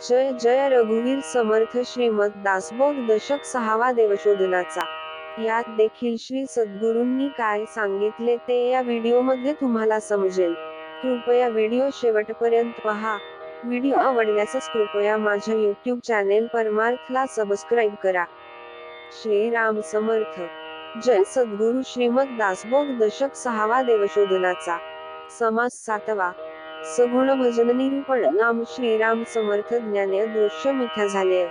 जय जय रघुवीर समर्थ श्रीमद दासबोध दशक सहावा देवशोधनाचा. यात देखील श्री सद्गुरूंनी काय सांगितले ते या व्हिडिओमध्ये तुम्हाला समजेल. कृपया व्हिडिओ शेवटपर्यंत पहा. व्हिडिओ आवडल्यास कृपया माझ्या यूट्यूब चॅनेल परमार्थला सबस्क्राईब करा. श्री राम समर्थ. जय सद्गुरु श्रीमद दासबोध दशक सहावा देवशोधनाचा. समास सातवा. सगुण भजन निरूपण नाम श्रीराम समर्थ ज्ञाने दृश्य मिथ्या झाले.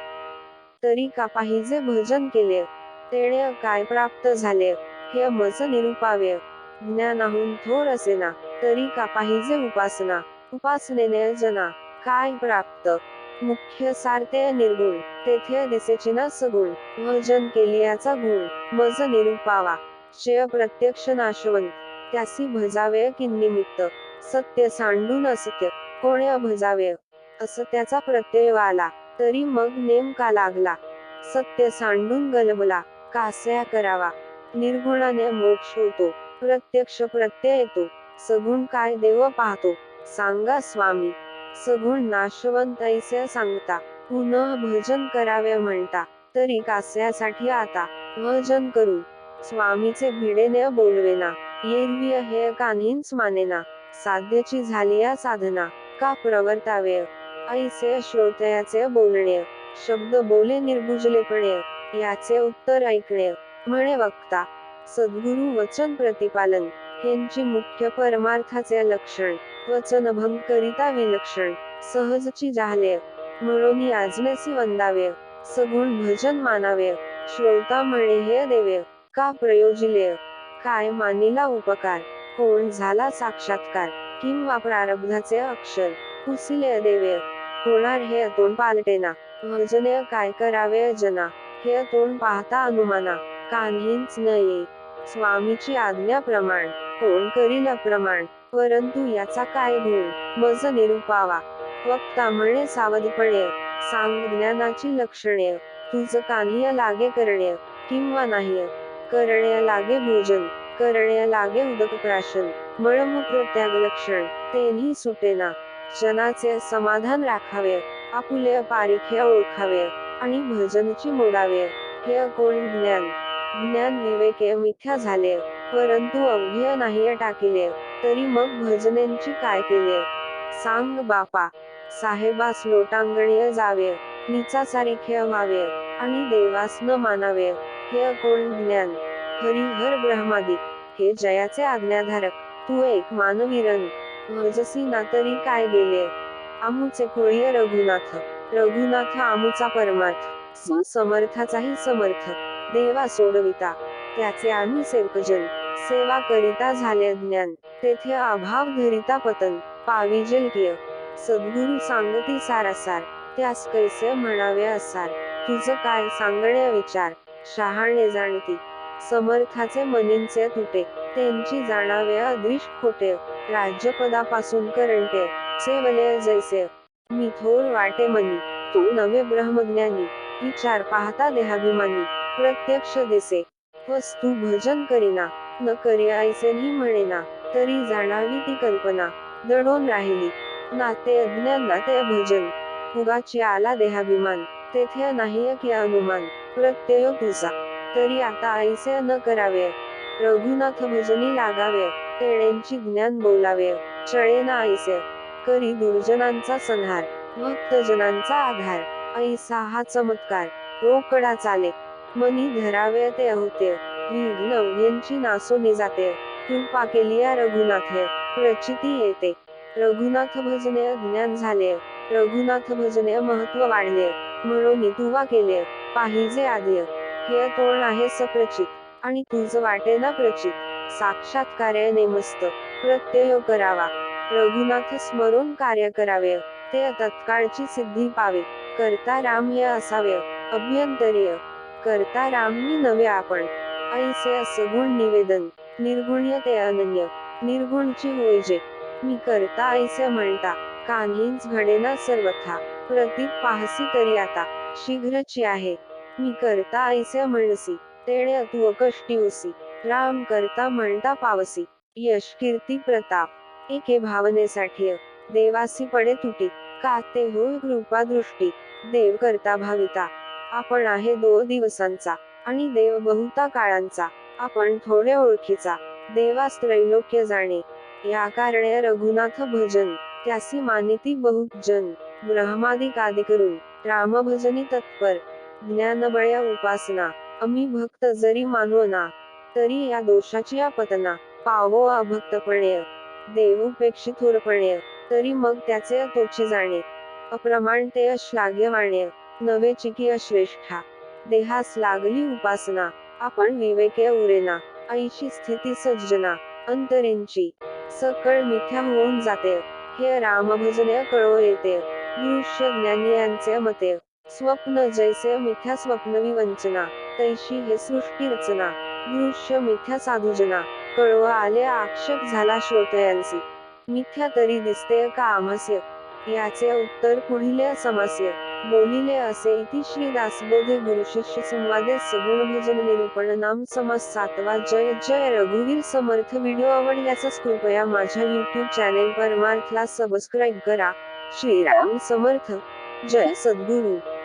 तरी का पाहिजे भजन केले तेणे काय प्राप्त झाले हे मज निरूपावे. ज्ञानाहून थोर असेना तरी का पाहिजे उपासना उपासनेने जना काय प्राप्त? मुख्य सारते निर्गुण तेथे दिसेची ना सगुण भजन केलियाचा गुण मज निरूपावा. शेय प्रत्यक्ष नाशवंत त्यासी भजावे किन्निमित्त. सत्य सांडून असत्य. कोणे भजावे? असं त्याचा प्रत्यय आला तरी मग नेमका लागला. सत्य सांडून गलबला. कासया करावा. निर्गुणाने मोक्ष होतो. प्रत्यक्ष प्रत्यय येतो. सगुण काय देव पाहतो. सांगा स्वामी. सगुण नाशवंत ऐसे सांगता. पुनः भजन करावे म्हणता. तरी कासयासाठी आता भजन करू. स्वामीचे भिडेने बोलवेना. येरवी हे कान्हीच मानेना. साध्याची झाली या साधना. का प्रवर्तावे? ऐसे श्रोतयाचे बोलणे. शब्द बोले निर्भुजलेपणे. याचे उत्तर ऐकणे. म्हणे वक्ता सद्गुरु वचन प्रतिपालन. यांची मुख्य परमार्थाचे लक्षण. वचनभंग करिता विलक्षण. सहजची झाले. म्हणून आजनेसी वंदावे. सगुण भजन मानावे. श्रोता म्हणे हे देवे का प्रयोजिले? काय मानिला उपकार? कोण झाला साक्षात्कार? किंवा प्रारब्धाचे अक्षर? पुसिले देवे. होणार हे अतोंड पालटेना. भजने काय करावे जना? हे अतोंड पाहता अनुमाना. कान्हीच न ये स्वामीची आज्ञा प्रमाण. कोण करील प्रमाण परंतु याचा काय गुण? मज निरूपावा. वक्ता म्हणे सावधपणे. सांग ज्ञानाची लक्षणे. तुझ कान्हीय लागे करणे. किंवा नाही. करणे लागे भोजन. करणे लागे उदक प्राशन. मळमूत्र त्याग लक्षण. तेही सुटेना. जनाचे समाधान राखावे. आपुले पारिखे ओळखावे. आणि भजनची मोडावे. हे कोण ज्ञान. ज्ञान विवेके मिथ्या झाले. परंतु अवघ्य नाही टाकिले तरी मग भजनेंची काय केले? सांग बापा. साहेबास लोटांगणीय जावे. निचा सारिखे व्हावे. आणि देवास न मानावे. हे कोण ज्ञान. हरिहर ब्रह्मादिक हे जयाचे आज्ञाधारक. तू एक मानवीरन भजसी ना तरी काय गेले? आमूचे कोळीय रघुनाथ. रघुनाथ आमूचा परमार्थ. समर्थाचाही समर्थ. देवा सोडविता. त्याचे आम्ही सेवकजन. सेवा करिता झाले ज्ञान. तेथे अभाव धरिता पतन. पाविजेल किय सद्गुरु सांगती सारासार. त्यास कैसे म्हणावे असार? तुझं काय सांगणे विचार? शहाणे जाणती. समर्थाचे मनींचे तुटे. त्यांची जाणावे अदृश खोटे. राज्यपदापासून करंटे. सेवले जैसे. मी थोर वाटे मनी. तू नवे ब्रह्मज्ञानी. विचार पाहता देहाभिमानी. प्रत्यक्ष दिसे. वस्तू भजन करीना. न करी ऐसेही म्हणेना. तरी जाणावी ती कल्पना. दडून राहिली. नाते अज्ञान नाते भजन उगाची आला देहाभिमान. तेथे नाही की अनुमान. प्रत्यय तुझा. तरी आता ऐसे न करावे. रघुनाथ भजनी लागावे तेणेंची ज्ञान बोलावे. चळेना ऐसे करी दुर्जनांचा संहार भक्तजनांचा आधार. ऐसा हा चमत्कार रोकडा चाले. मनी धरावे ते होते विघ्न यांची नासोने जाते. कृपा केली या रघुनाथे प्रचिती येते. रघुनाथ भजने ज्ञान झाले रघुनाथ भजने महत्त्व वाढले. म्हणून तुवा केले पाहिजे आद्य. हे तोरण आहे सप्रचित? आणि तुझ वाटे ना प्रचित कार्य नेमस्त. प्रत्यय करावा. रघुनाथ स्मरून कार्य करावे. ते तत्काळची सिद्धी पावे. करता राम हे असावे. अभ्यंतरीय. करता राम मी नवे आपण. ऐसे असगुण निवेदन. निर्गुण्य ते अनन्य. निर्गुणची होईजे मी करता ऐसे म्हणता. कान्हीच घडेना सर्वथा. प्रतीक पाहसी तरी आता. शीघ्रची आहे. मी करता ऐसे म्हणसी तेणे तू कष्टी राम करता म्हणता पावसी. यश कीर्ती प्रताप एके भावनेसाठी देवासी पडे तुटी का ते होय कृपादृष्टी देव करता भाविता. आपण आहे दो दिवसांचा आणि देव बहुता काळांचा आपण थोड्या ओळखीचा देवास त्रैलोक्य जाणे. या कारणे रघुनाथ भजन त्यासी मानिती बहुत जन ब्रह्मादिक आदी करून राम भजनी तत्पर ज्ञानबळ्या उपासना. आम्ही भक्त जरी मानवना तरी या दोषाची आपतना पावो अभक्तपणे देवपेक्षी थोरपणे. तरी मग त्याचे तोची जाणे. अप्रमाण ते अश्लाघ्यवाणे नवे चिकी अश्रेष्ठा. देहास लागली उपासना. आपण विवेके उरेना ऐशी स्थिती सज्जना. अंतरेंची. सकळ मिथ्या होऊन जाते. हे रामभजने कळो येते. दृश्य ज्ञानी यांचे मते. स्वप्न जैसे मिथ्या स्वप्नवी वंचना तैशी हे सृष्टी रचना दृश्य मिथ्या साधुजना कळवा आले आक्षेप झाला श्रोतयांचे मिथ्या तरी दिसते का आमस्य याचे उत्तर पुढील समास्य. बोलिले असे इति श्री दासबोधे गुरुशिष्य संवादे सगुण भजन निरूपण नाम समास सातवा जय जय. रघुवीर समर्थ व्हिडिओ आवडल्यास कृपया माझ्या युट्यूब चॅनेल परमार्थला सबस्क्राईब करा. श्रीराम समर्थ. जय सद्गुरू.